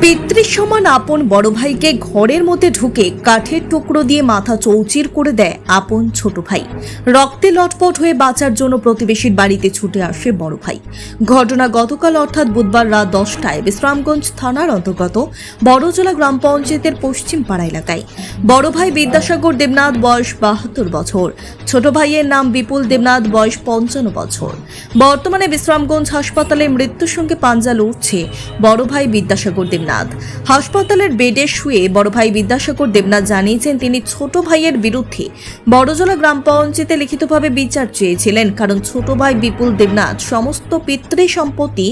পিতৃ সমান আপন বড় ভাইকে ঘরের মধ্যে ঢুকে কাঠের টুকরো দিয়ে মাথা চৌচির করে দেয় আপন ছোট ভাই। রক্তে লটপট হয়ে বাঁচার জন্য প্রতিবেশীর বাড়িতে ছুটে আসে বড় ভাই। ঘটনা গতকাল অর্থাৎ বুধবার রাত দশটায় বিশ্রামগঞ্জ থানার অন্তর্গত বড়জলা গ্রাম পঞ্চায়েতের পশ্চিম পাড়া এলাকায়। বড় ভাই বিদ্যাসাগর দেবনাথ, বয়স বাহাত্তর বছর। ছোট ভাইয়ের নাম বিপুল দেবনাথ, বয়স পঞ্চান্ন বছর। বর্তমানে বিশ্রামগঞ্জ হাসপাতালে মৃত্যুর সঙ্গে পাঞ্জা লড়ছে বড় ভাই বিদ্যাসাগর। দেবনাথ। হাসপাতালের বেডে শুয়ে বড় ভাই বিদ্যাসাগর দেবনাথ জানিয়েছেন, তিনি ছোট ভাইয়ের বিরুদ্ধে বড়জলা গ্রাম পঞ্চায়েতে লিখিতভাবে বিচার চেয়েছিলেন, কারণ ছোট ভাই বিপুল দেবনাথ সমস্ত পিতৃ সম্পত্তি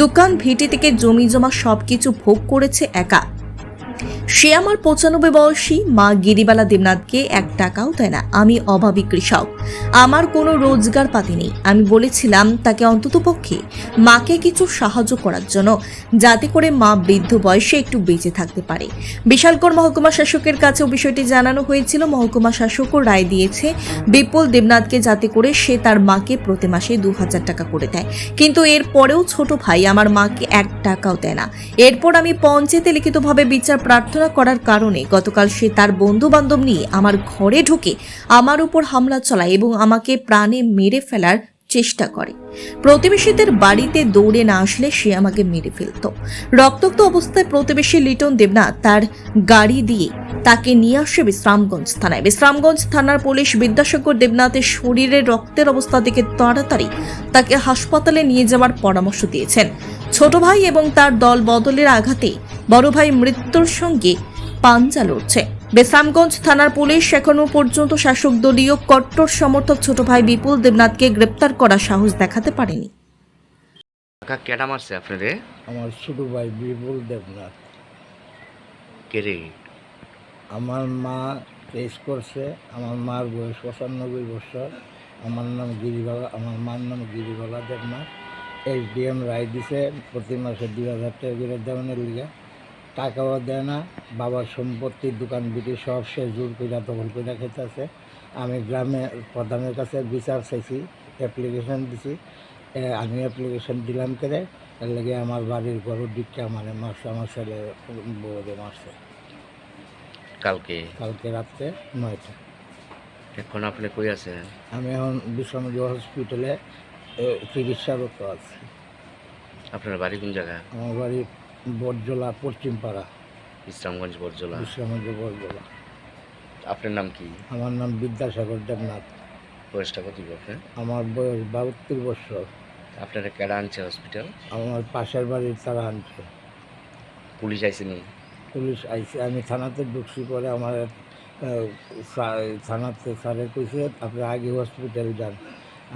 দোকান, ভিটি থেকে জমি জমা সবকিছু ভোগ করেছে একা। সে আমার পঁচানব্বই বয়সী মা গিরিবালা দেবনাথকে এক টাকাও দেয় না। আমি অভাবী কৃষক। আমার কোনো রোজগার পাতি নেই। আমি বলেছিলাম তাকে অন্ততপক্ষে মাকে কিছু সাহায্য করার জন্য, যাতে করে মা বৃদ্ধ বয়সে একটু বেঁচে থাকতে পারে। বিশালগড় মহকুমা শাসকের কাছেও বিষয়টি জানানো হয়েছিল। মহকুমা শাসকও রায় দিয়েছে, বিপুল দেবনাথকে যাতে করে সে তার মাকে প্রতি মাসে দু হাজার টাকা করে দেয়। কিন্তু এর পরেও ছোট ভাই আমার মাকে এক টাকাও দেয় না। এরপর আমি পঞ্চায়েতে লিখিতভাবে বিচার প্রার্থনা করার কারণে গতকাল সে তার বন্ধু বান্ধব নিয়ে আমার ঘরে ঢুকে আমার উপর হামলা চালায় এবং আমাকে প্রাণে মেরে ফেলার চেষ্টা করে। প্রতিবেশীদের বাড়িতে দৌড়ে না আসলে সে আমাকে মেরে ফেলতো। রক্তাক্ত অবস্থায় প্রতিবেশী লিটন দেবনাথ তার গাড়ি দিয়ে তাকে নিয়ে আসে বিশ্রামগঞ্জ থানায়। বিশ্রামগঞ্জ থানার পুলিশ বিদ্যাসাগর দেবনাথের শরীরে রক্তের অবস্থা দেখে তাড়াতাড়ি তাকে হাসপাতালে নিয়ে যাওয়ার পরামর্শ দিয়েছেন। ছোট ভাই এবং তার দল বদলের আঘাতে বড় ভাই মৃত্যুর সঙ্গে পাঞ্জা লড়ছে। বেসামগঞ্জ থানার পুলিশ এখনও পর্যন্ত শাসক দলীয় কট্টর সমর্থক ছোট ভাই বিপুল দেবনাথকে গ্রেপ্তার করার সাহস দেখাতে পারেনি। কাকা কেডা মারছে আপনারে? আমার ছোট ভাই বিপুল দেবনাথ। কেরে আমার মা কেস করছে আমার মার বয়স পঁচানব্বই বছর আমার নাম গিরিবালা আমার মার নাম Giribala Debnath. H D M রায় দিছে প্রতি মাসে দুই হাজার টাকা করে দেওয়ানের লিগে। টাকাও দেয় না বাবার সম্পত্তি দোকান বিটি সব সে জোর করে দখল করে খেতেছে আমি গ্রামে প্রধানের কাছে বিচার চাইছি অ্যাপ্লিকেশন দিছি। আমি অ্যাপ্লিকেশন দিলাম করে এর লেগে আমার বাড়ির গরুর দিকটা মানে মারছে আমার ছেলে বউরে মারছে। কালকে? কালকে রাত্রে নয়টা। এখন আপনি কই আছেন? আমি এখন বিশ্বনাথ হসপিটালে চিকিৎসারত আছি। আপনার বাড়ি কোন জায়গা? আমার বাড়ি বরজলা পশ্চিমপাড়া। ইসলামগঞ্জ বরজলা বিশ্বনাথ বরজলা আপনার নাম কি? আমার নাম বিদ্যাসাগর দেবনাথ। বয়সটা কত আপনার? আমার বয়স বাহাত্তর বছর। আপনারা কেডা আনছে হসপিটাল? আমার পাশের বাড়ির তারা আনছে। পুলিশ আইসেনি পুলিশ আইসে আমি থানাতে ঢুকছি পরে আমার থানাতে স্যারে কইছে আপনি আগে হসপিটাল যান।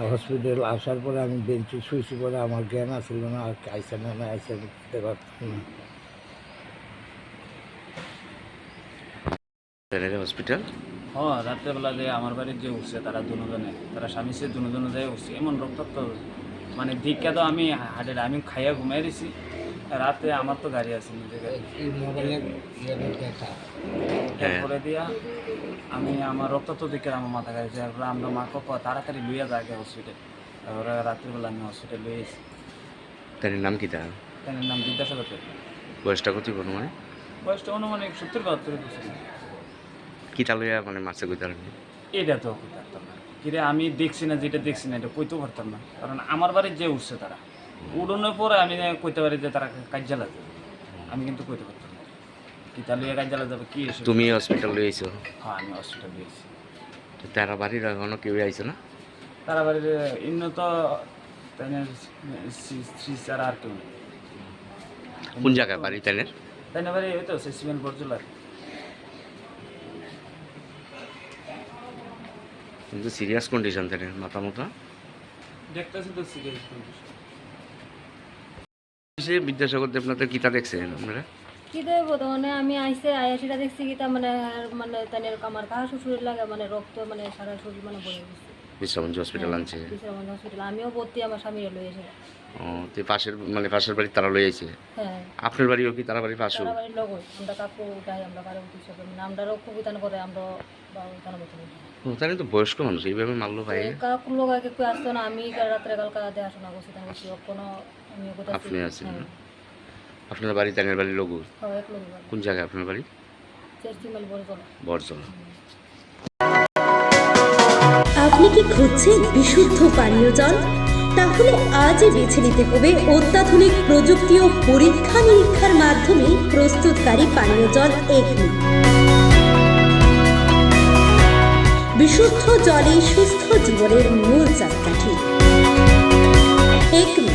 হসপিটাল আসার পরে আমি বেঞ্চে শুয়েছি পরে আমার জ্ঞান আসছিল না আর আইসা না না আইসা দিতে পারতাম না। হসপিটাল? হ্যাঁ রাত্রেবেলা যে আমার বাড়ির যে উঠছে তারা দুজনে তারা স্বামী সে দুজনে যায় উঠছে এমন রক্তাক্ত মানে দীক্ষা তো আমি হাটের আমি খাইয়া ঘুমাই দিছি। রাতে আমার তো গাড়ি আছে নিজে গাড়ি। দেখা। হ্যাঁ। করে দিয়া আমি আমার রক্তাক্ত দিকে আমার মাথা গাড়ি তারপরে আমরা মাকে কয়, তাড়াতাড়ি লইয়া যায় হসপিটাল তারপরে রাত্রিবেলা আমি হসপিটাল লই এসেছি ট্রেনের নাম কি তা? তার নাম বিদ্যাসাগর। বয়সটা কত মানে বয়সটা অনুমানিক সত্তর বাহাত্তর বছর কি তালইয়া মানে মারছে কই তার এটা তো কইতে পারতাম না। কিরে আমি দেখছি না যেটা দেখছি না এটা কইতেও পারতাম না। কারণ আমার বাড়ির যে উঠছে তারা। উড়নের পরে আমি কইতে পারি যে তারা কার্যালয় যাবে। আমি কিন্তু কইতে পারতাম না। কি তাহলে কার্যালয় যাবে কি এসে তুমি হসপিটাল লই আইছো? হ্যাঁ আমি হসপিটাল তো তারা বাড়ির এখনও কেউ আইছে না? তারা বাড়ির ইন্ন তো শ্রী স্যার আর কেউ নেই। কোন জায়গায় বাড়ি ট্রেনের তাই না বাড়ি ওই তো সিমেন্ট বরজলার কিন্তু সিরিয়াস কন্ডিশন ট্রেনের মাথা মতো দেখতেছি তো সিরিয়াস সে বিদ্যাসাগর দেবনাথের গীতা দেখছেন আপনারা? কি দেব আমি আইসে আয়াসিটা দেখছি কি তা মানে মানে তানের আমার কাহা শ্বশুরের লাগে মানে রক্ত মানে সারা শরীর মানে বয়ে গেছে। হসপিটাল আনছে। বিশ্রামগঞ্জ হসপিটাল আমিও ভর্তি আমার স্বামীরা লয়ে এসে। ও তো পাশের মানে পাশের বাড়ি তারা লই আইছে? হ্যাঁ। আপনার বাড়িও কি তারা বাড়ি পাশেও? তারা বাড়ির লোক আমরা কাকু উঠাই আমরা কারও সব মানে করে আমরা বা উঠান মতন ও, তাহলে তো বয়স্ক মানুষ এইভাবে মারলো ভাই? কাকুর লোক আগে কেউ আসতো না আমি রাত্রে কালকা দেখাশোনা করছি তাহলে কোনো আপনি আছেন আপনার বাড়ি তানের বাড়ি লঘু? হয় কোন জায়গায় আপনার বাড়ি? বরজলা। আপনি কি খুঁজছেন বিশুদ্ধ পানীয় জল? তাহলে আজই বেছে নিতে হবে অত্যাধুনিক প্রযুক্তি ও পরীক্ষা নিরীক্ষার মাধ্যমে প্রস্তুতকারী পানীয় জল এগনি। বিশুদ্ধ জলে সুস্থ জীবনের মূল চাকাঠি। Acme